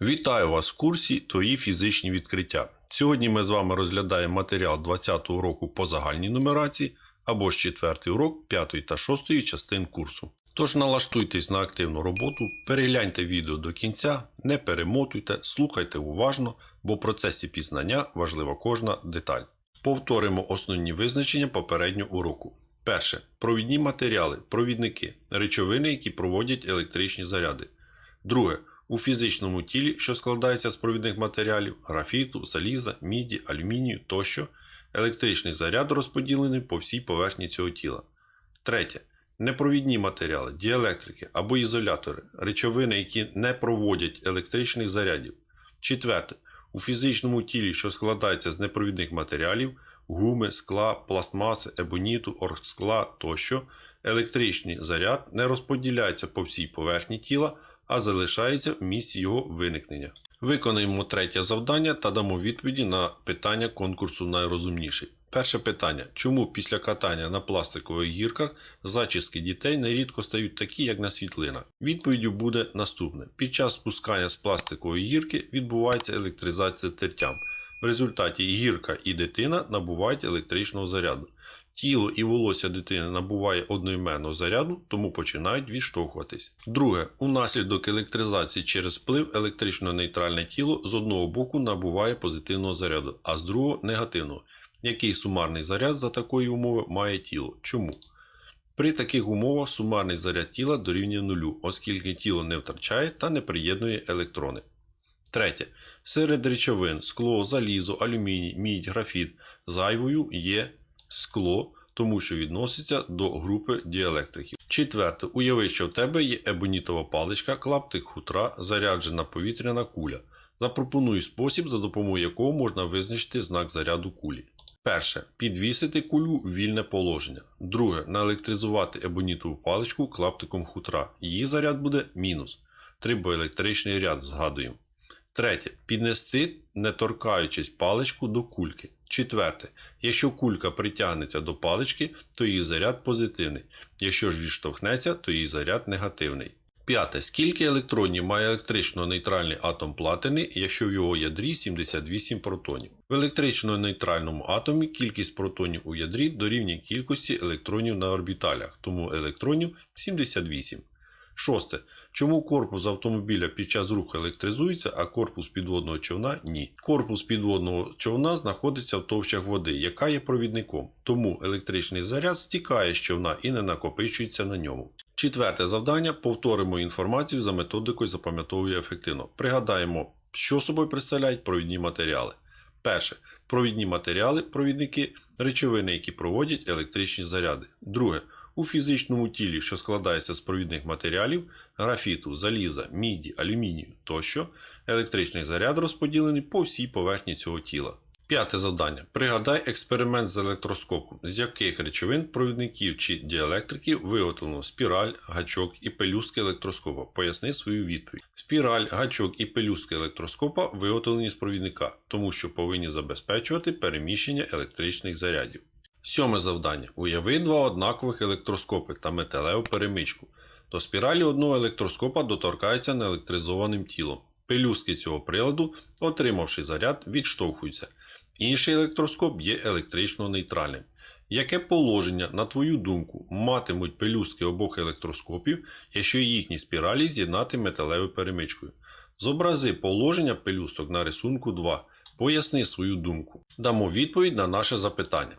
Вітаю вас в курсі Твої фізичні відкриття. Сьогодні ми з вами розглядаємо матеріал 20 го року по загальній нумерації або ж 4 урок 5 та 6 частин курсу. Тож налаштуйтесь на активну роботу, перегляньте відео до кінця, не перемотуйте, слухайте уважно, бо в процесі пізнання важлива кожна деталь. Повторимо основні визначення попереднього уроку. Перше. Провідні матеріали, провідники, речовини, які проводять електричні заряди. Друге. У фізичному тілі, що складається з провідних матеріалів графіту, заліза, міді, алюмінію тощо, електричний заряд розподілений по всій поверхні цього тіла. Третє. Непровідні матеріали, діелектрики або ізолятори, речовини, які не проводять електричних зарядів. Четверте. У фізичному тілі, що складається з непровідних матеріалів, гуми, скла, пластмаси, ебоніту, оргскла тощо, електричний заряд не розподіляється по всій поверхні тіла, а залишається в місці його виникнення. Виконаємо третє завдання та дамо відповіді на питання конкурсу найрозумніший. Перше питання: чому після катання на пластикових гірках зачіски дітей нерідко стають такі, як на світлинах? Відповіддю буде наступне: під час спускання з пластикової гірки відбувається електризація тертям. В результаті гірка і дитина набувають електричного заряду. Тіло і волосся дитини набуває одноіменного заряду, тому починають відштовхуватись. Друге, унаслідок електризації через вплив електрично-нейтральне тіло з одного боку набуває позитивного заряду, а з другого негативного. Який сумарний заряд за такої умови має тіло? Чому? При таких умовах сумарний заряд тіла дорівнює нулю, оскільки тіло не втрачає та не приєднує електрони. Третє. Серед речовин скло, залізо, алюміній, мідь, графіт зайвою є скло, тому що відноситься до групи діелектриків. Четверте. Уяви, що в тебе є ебонітова паличка, клаптик хутра, заряджена повітряна куля. Запропонуй спосіб, за допомогою якого можна визначити знак заряду кулі. Перше. Підвісити кулю в вільне положення. Друге. Наелектризувати ебонітову паличку клаптиком хутра. Її заряд буде мінус. Трибоелектричний ряд згадуємо. Третє. Піднести, не торкаючись паличку до кульки. Четверте. Якщо кулька притягнеться до палички, то її заряд позитивний. Якщо ж відштовхнеться, то її заряд негативний. П'яте. Скільки електронів має електрично-нейтральний атом платини, якщо в його ядрі 78 протонів? В електрично-нейтральному атомі кількість протонів у ядрі дорівнює кількості електронів на орбіталях, тому електронів 78. Шосте. Чому корпус автомобіля під час руху електризується, а корпус підводного човна ні? Корпус підводного човна знаходиться в товщах води, яка є провідником, тому електричний заряд стікає з човна і не накопичується на ньому. Четверте завдання. Повторимо інформацію за методикою запам'ятовує ефективно. Пригадаємо, що собою представляють провідні матеріали. Перше. Провідні матеріали, провідники, речовини, які проводять електричні заряди. Друге. У фізичному тілі, що складається з провідних матеріалів, графіту, заліза, міді, алюмінію тощо, електричний заряд розподілений по всій поверхні цього тіла. П'яте завдання. Пригадай експеримент з електроскопом, з яких речовин, провідників чи діелектриків виготовлено спіраль, гачок і пелюстки електроскопа. Поясни свою відповідь. Спіраль, гачок і пелюстки електроскопа виготовлені з провідника, тому що повинні забезпечувати переміщення електричних зарядів. Сьоме завдання. Уяви два однакових електроскопи та металеву перемичку. До спіралі одного електроскопа доторкається неелектризованим тілом. Пелюстки цього приладу, отримавши заряд, відштовхуються. Інший електроскоп є електрично нейтральним. Яке положення, на твою думку, матимуть пелюстки обох електроскопів, якщо їхні спіралі з'єднати металевою перемичкою? Зобрази положення пелюсток на рисунку 2. Поясни свою думку. Дамо відповідь на наше запитання.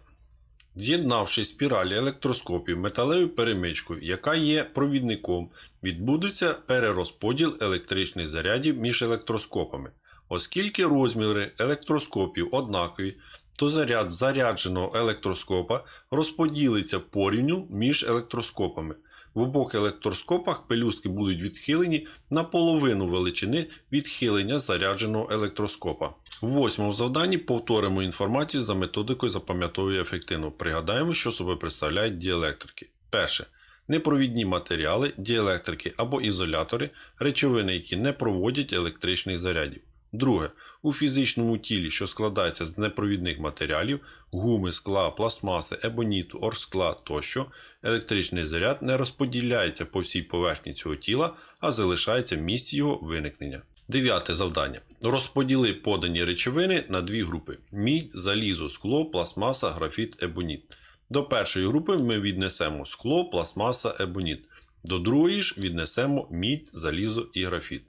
З'єднавши спіралі електроскопів металевою перемичкою, яка є провідником, відбудеться перерозподіл електричних зарядів між електроскопами. Оскільки розміри електроскопів однакові, то заряд зарядженого електроскопа розподілиться порівню між електроскопами. В обох електроскопах пелюстки будуть відхилені на половину величини відхилення зарядженого електроскопа. В восьмому завданні повторимо інформацію за методикою запам'ятовує ефективно. Пригадаємо, що собою представляють діелектрики. Перше. Непровідні матеріали, діелектрики або ізолятори, речовини, які не проводять електричних зарядів. Друге. У фізичному тілі, що складається з непровідних матеріалів, гуми, скла, пластмаси, ебоніту, оргскла тощо, електричний заряд не розподіляється по всій поверхні цього тіла, а залишається в місці його виникнення. Дев'яте завдання. Розподіли подані речовини на дві групи: мідь, залізо, скло, пластмаса, графіт, ебоніт. До першої групи ми віднесемо скло, пластмаса, ебоніт. До другої ж віднесемо мідь, залізо і графіт.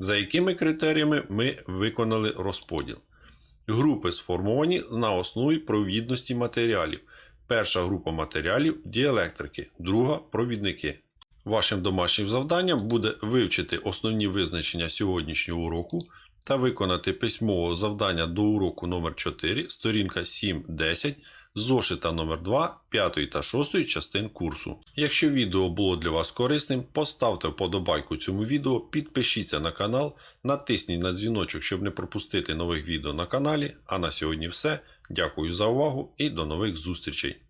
За якими критеріями ми виконали розподіл? Групи сформовані на основі провідності матеріалів. Перша група матеріалів діелектрики, друга провідники. Вашим домашнім завданням буде вивчити основні визначення сьогоднішнього уроку та виконати письмове завдання до уроку номер 4 сторінка 7-10, зошита номер 2 5 та 6 частин курсу. Якщо відео було для вас корисним, поставте вподобайку цьому відео, підпишіться на канал, натисніть на дзвіночок, щоб не пропустити нових відео на каналі. А на сьогодні все. Дякую за увагу і до нових зустрічей!